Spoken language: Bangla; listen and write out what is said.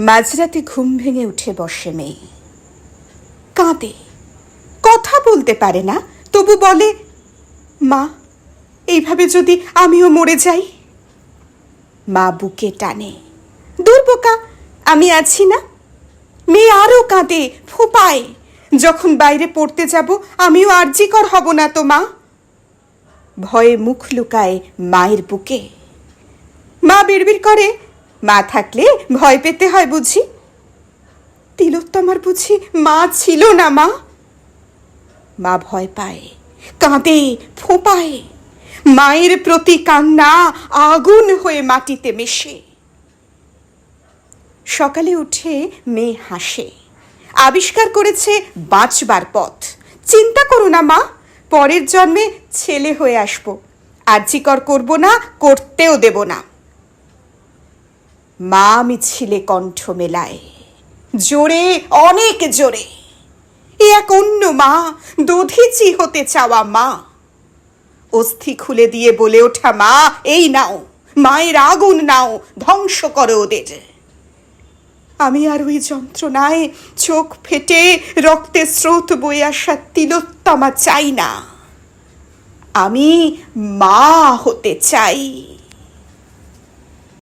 মাঝরাতে ঘুম ভেঙে উঠে বসে মেয়ে। কাঁদে। কথা বলতে পারে না, তবু বলে, মা, এইভাবে যদি আমিও মরে যাই? মা বুকে টানে। দূর দুর্বোকা আমি আছি না? মেয়ে আরও কাঁদে, ফোপায়। যখন বাইরে পড়তে যাব, আমিও আর্জিকর হব না তো, মা? ভয়ে মুখ লুকায় মায়ের বুকে। মা বিড়বিড় করে মা থাকলে ভয় পেতে হয় বুঝি। তিলোত্তমার বুঝি মা ছিল না মা। মা ভয় পায়, কাঁদে, ফোঁপায়। মায়ের প্রতি কান্না আগুন হয়ে মাটিতে মেশে। সকালে উঠে মেয়ে হাসে, আবিষ্কার করেছে বাঁচবার পথ। চিন্তা করো না মা, পরের জন্মে ছেলে হয়ে আসব। আর্জিকর করব না, করতেও দেব না। মা মিছিলে কণ্ঠ মেলায়। জোরে, অনেক জোরে। এ এক অন্য মা, দধিচি হতে চাওয়া মা। অস্থি খুলে দিয়ে বলে ওঠা মা, এই নাও, মায়ের আগুন নাও, ধ্বংস করো ওদের। আমি আর ওই যন্ত্রণায় চোখ ফেটে রক্তে স্রোত বয়ে আসা তিলোত্তমা চাই না। আমি মা হতে চাই।